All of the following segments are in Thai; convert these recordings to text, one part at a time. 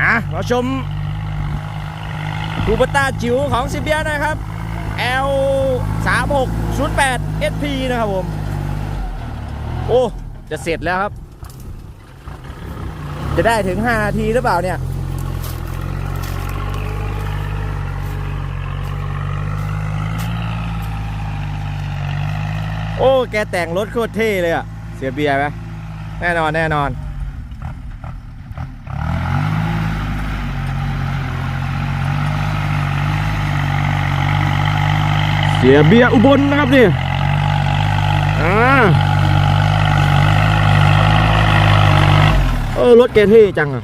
อะเราชมคูปต้าจิ๋วของซิเบียนะครับ L 3 6 0 8 SP นะครับผม โอ้ จะเสร็จแล้วครับ จะได้ถึง 5 นาทีหรือเปล่าเนี่ยโอ้ แกแต่งรถโคตรเท่เลยอะเสียเบียร์ไหมแน่นอน แน่นอน เสียเบียอุบลนะครับนี่อ่าเออรถแกเท่จังอะ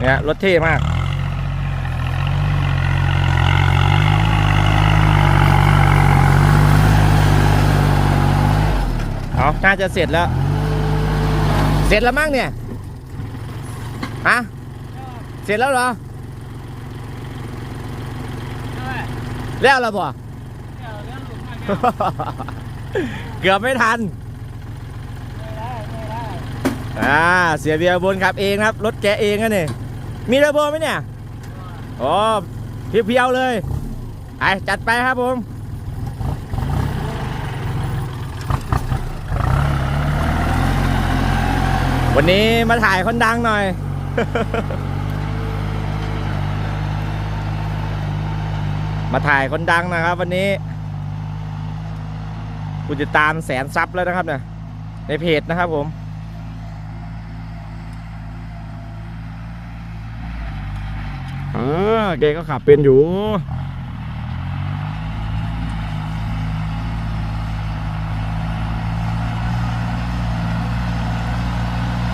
เนี่ยรถเท่มากเอาน่าจะเสร็จแล้ว เสร็จแล้วมั้งเนี่ยฮะเสร็จแล้วเหรอ แล้วเหรอพ่อเกือบไม่ทันอ่าเสียเบียร์บนขับเองครับ รถแกเองนะนี่มีระเบิดไหมเนี่ยอ๋อเพียวๆเลยไปจัดไปครับผมวันนี้มาถ่ายคนดังหน่อย มาถ่ายคนดังนะครับ วันนี้ผู้ติดตามแสนซับแล้วนะครับเนี่ยในเพจนะครับผมเอ่าแกก็ขับเป็นอยู่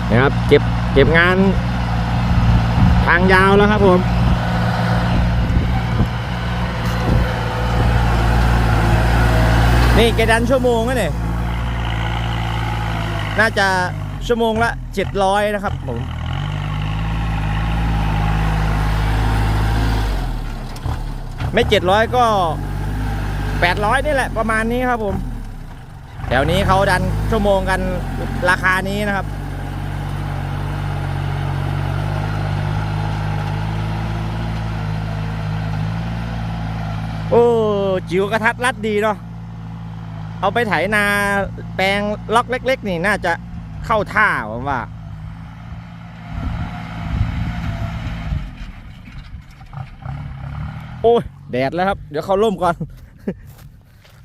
นะครับเก็บเก็บงานทางยาวแล้วครับผม นี่แกดันชั่วโมงนะเนี่ยน่าจะชั่วโมงละเจ็ดร้อยนะครับผมไม่เจ็ดร้อยก็แปดร้อยนี่แหละประมาณนี้ครับผม แถวนี้เขาดันชั่วโมงกันราคานี้นะครับโอ้จิ๋วกระทัดรัดดีเนาะ เอาไปไถนาแปลงล็อกเล็ก ๆ นี่น่าจะเข้าท่าผมว่า โอ้ย แดดแล้วครับ เดี๋ยวเขาล่มก่อน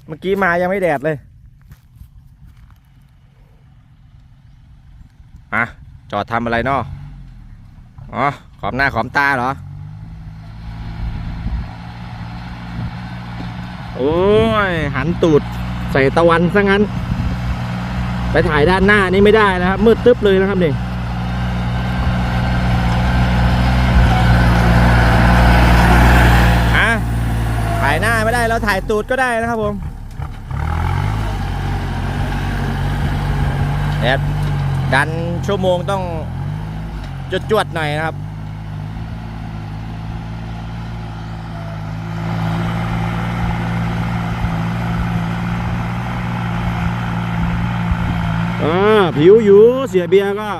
เมื่อกี้มายังไม่แดดเลยอะจอดทำอะไรเนาะอ๋อ ขอมหน้าขอมตาเหรอ โอ้ย หันตูด ใส่ตะวันซะงั้น ไปถ่ายด้านหน้านี่ไม่ได้นะครับ มืดตึ๊บเลยนะครับนี่อะถ่ายหน้าไม่ได้เราถ่ายตูดก็ได้นะครับผมเนี่ยดันชั่วโมงต้องจวดๆหน่อยนะครับ อ่าผิวอยู่เสียเบียร์ก็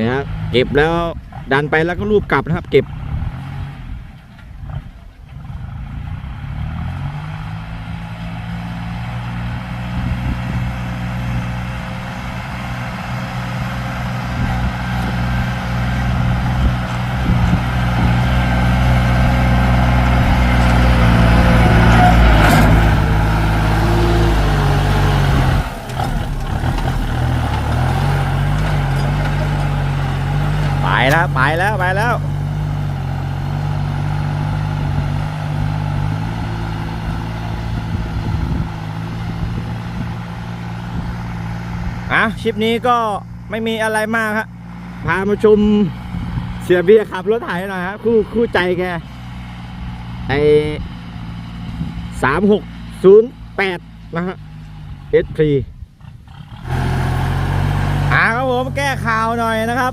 นี่ฮะเก็บแล้วดันไปแล้วก็รูปกลับนะครับ เก็บ แล้วไปแล้วไปแล้วอะคลิปนี้ก็ไม่มีอะไรมากครับพามาชมเสียเบียขับรถไถหน่อยครับคู่คู่ใจแกไอสามหกศูนย์แปดนะฮะเอสพี ผมแก้ข่าวหน่อยนะครับ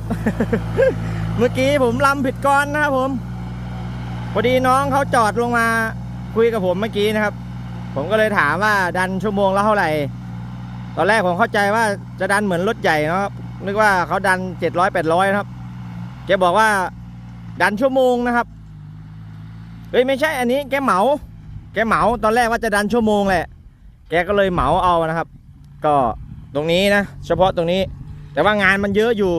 เมื่อกี้ผมลำผิดก้อนนะครับผมพอดีน้องเขาจอดลงมาคุยกับผมเมื่อกี้นะครับ ผมก็เลยถามว่าดันชั่วโมงละเท่าไหร่ ตอนแรกผมเข้าใจว่าจะดันเหมือนรถใหญ่นะครับนึกว่าเขาดันเจ็ดร้อยแปดร้อยนะครับแกบอกว่าดันชั่วโมงนะครับเฮ้ยไม่ใช่อันนี้แกเหมา แกเหมาตอนแรกว่าจะดันชั่วโมงแหละ แกก็เลยเหมาเอานะครับ ก็ตรงนี้นะ เฉพาะตรงนี้ แต่ว่างานมันเยอะอยู่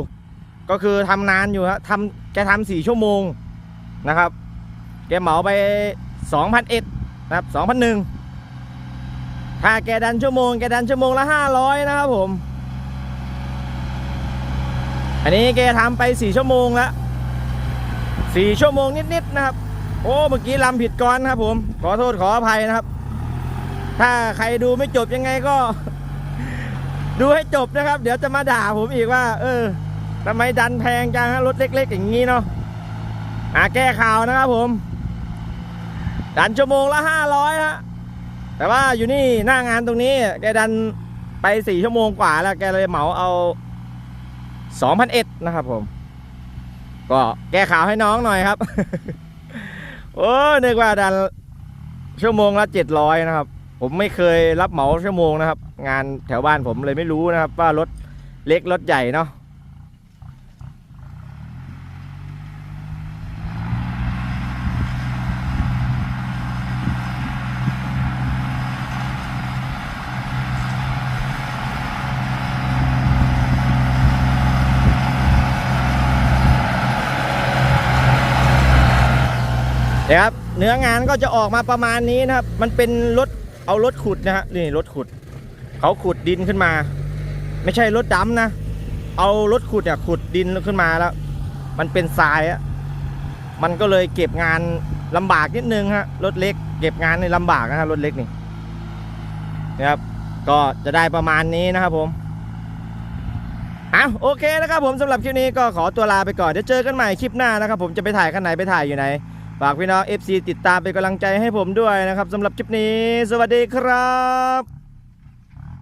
ก็คือทำนานอยู่ฮะทำแกทำสี่ชั่วโมงนะครับ แกเหมาไปสองพันเอ็ดนะครับสองพันหนึ่งถ้าแกดันชั่วโมงแกดันชั่วโมงละห้าร้อยนะครับผม อันนี้แกทำไปสี่ชั่วโมงแล้วสี่ชั่วโมงนิดๆนะครับ โอ้เมื่อกี้ลำผิดก่อนนะครับผม ขอโทษขออภัยนะครับ ถ้าใครดูไม่จบยังไงก็ ดูให้จบนะครับ เดี๋ยวจะมาด่าผมอีกว่า เออทำไมดันแพงจังฮะรถเล็ก ๆ อย่างนี้เนาะอ่าแก้ข่าวนะครับผม ดันชั่วโมงละห้าร้อยฮะแต่ว่าอยู่นี่หน้างานตรงนี้ แกดันไปสี่ชั่วโมงกว่าแล้ว แกเลยเหมาเอาสองพันเอ็ดนะครับผม ก็แก้ข่าวให้น้องหน่อยครับ โอ้นึกว่าดันชั่วโมงละเจ็ดร้อยนะครับ ผมไม่เคยรับเหมาชั่วโมงนะครับ งานแถวบ้านผมเลยไม่รู้นะครับ ว่ารถเล็กรถใหญ่เนาะนะครับเนื้องานก็จะออกมาประมาณนี้นะครับ มันเป็นรถ เอารถขุดนะฮะนี่รถขุด เขาขุดดินขึ้นมา ไม่ใช่รถดำนะ เอารถขุดเนี่ยขุดดินขึ้นมาแล้ว มันเป็นทรายอะมันก็เลยเก็บงานลำบากนิดนึงฮะรถเล็ก เก็บงานในลำบากนะฮะรถเล็กนี่นะครับ ก็จะได้ประมาณนี้นะครับผมอะโอเคนะครับผมสำหรับคลิปนี้ก็ขอตัวลาไปก่อนเดี๋ยวเจอกันใหม่คลิปหน้านะครับผมจะไปถ่ายข้างไหนไปถ่ายอยู่ไหน ฝากพี่น้อง FC ติดตามเป็นกำลังใจให้ผมด้วยนะครับสำหรับคลิปนี้ สวัสดีครับ